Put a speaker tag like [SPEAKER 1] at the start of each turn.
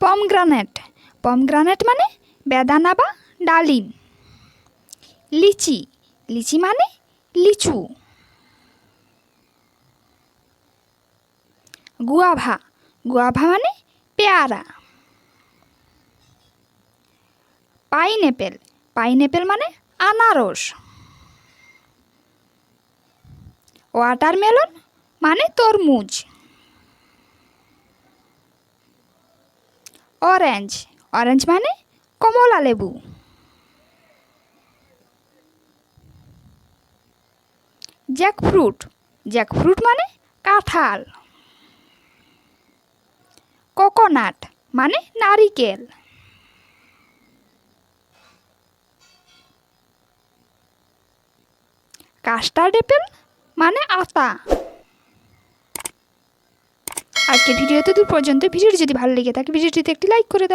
[SPEAKER 1] Pomegranate. Pomegranate মানে বেদানা বা ডালিম। লিচি। লিচি মানে লিচু। গুয়াভা। গুয়াভা মানে পেয়ারা। পাইনঅ্যাপেল পাইনঅ্যাপেল মানে আনারস। ওয়াটারমেলন মানে তরমুজ। অরেঞ্জ অরেঞ্জ মানে কমলা লেবু। জ্যাকফ্রুট জ্যাকফ্রুট মানে কাঁঠাল। কোকোনাট মানে নারিকেল। কাস্টার্ড অ্যাপেল মানে আতা। আজকের ভিডিওতে দূর পর্যন্ত ভিডিওটি যদি ভালো লেগে থাকে ভিডিওটিতে একটি লাইক করে দাও।